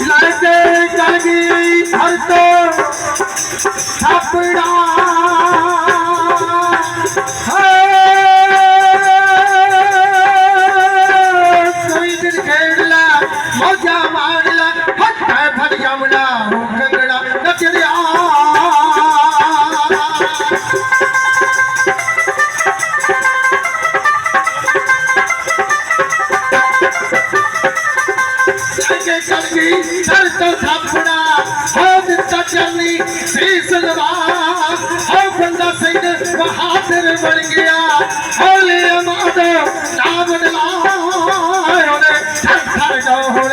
ਲੜਕੇ ਚਲ ਗਈ ਘਰ ਛਾਪੜਾ। ਕੋਈ ਦਿਨ ਖੇਡ ਲੈ, ਮੌਜਾ ਮਾਰ ਲੈ, ਹੱਥਾਂ ਫੜ ਜਮਣਾ ਕੇ ਚੱਲ ਗਈ ਸਰ ਤੋਂ ਥਾਪੜਾ ਹੋ ਦਿੱਤਾ ਚਰਨੀ ਸੀਸ ਲਵਾ ਹੋ ਬੰਦਾ ਸਿੰਘ ਬਹਾਦਰ ਬਣ ਗਿਆ। ਹੋਲੇ ਅਮਾਦ ਨਾਮ ਬਦਲਾ ਉਹਨੇ ਥਰ ਥਰ ਡੋਲੇ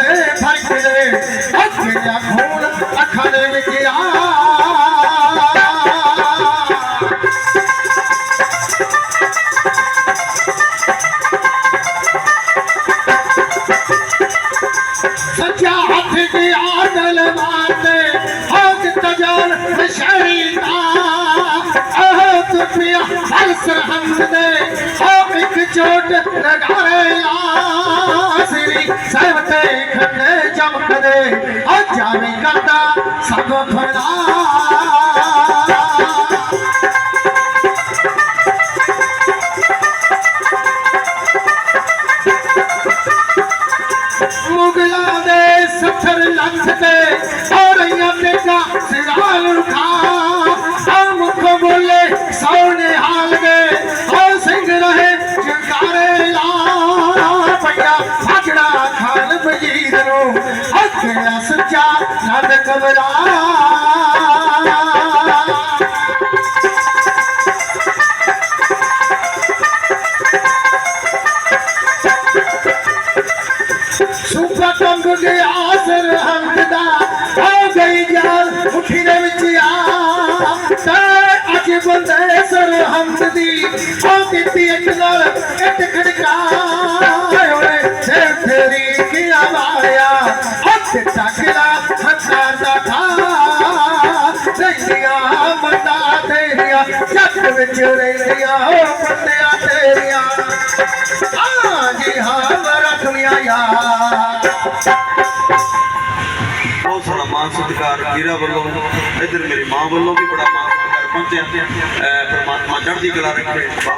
شري چمڪي ڪندا سڀ ٿو ਮੁਗਲਾਂ ਦੇ ਸੱਥਰ ਲੱਖ ਤੇ ਔਰਈਆਂ ਤੇ ਕਾ ਸਿਰਾਲ ਉਠਾ। ਆ ਮੁਖ ਬੋਲੇ ਸੋਨੇ ਹਾਲ ਗਏ ਹੋ ਸਿੰਘ ਰਹੇ ਜੰਗਾਰੇ ਲਾ ਪਈਆ ਫਾਜੜਾ ਖਾਨ ਵਜੀਦ ਨੂੰ ਹੱਥਿਆ ਸੱਚਾ ਨੰਦ ਕਬਰਾ جھٹکاں گن گئی آسر ہمت دا ہو گئی جان مٹھی دے وچ آ تے اجباں سر ہمت دی کو دیتی اٹ نال اٹ ٹک ٹک آ اے تیری کی آایا ہتھ چاکڑا ہتھڑا تھا سنجیاں ماتا تیری چاک وچ رہندیاں بندیاں تیری ہاں جی ہاں ਜੀ ਬਹੁਤ ਸਾਰਾ ਮਾਨ ਸਤਿਕਾਰ ਵੀਰਾਂ ਵੱਲੋਂ, ਇੱਧਰ ਮੇਰੀ ਮਾਂ ਵੱਲੋਂ ਵੀ ਬੜਾ ਮਾਨ ਸਤਿਕਾਰ ਪਹੁੰਚਿਆ। ਪਰਮਾਤਮਾ ਚੜ੍ਹਦੀ ਕਲਾ ਰੱਖੇ।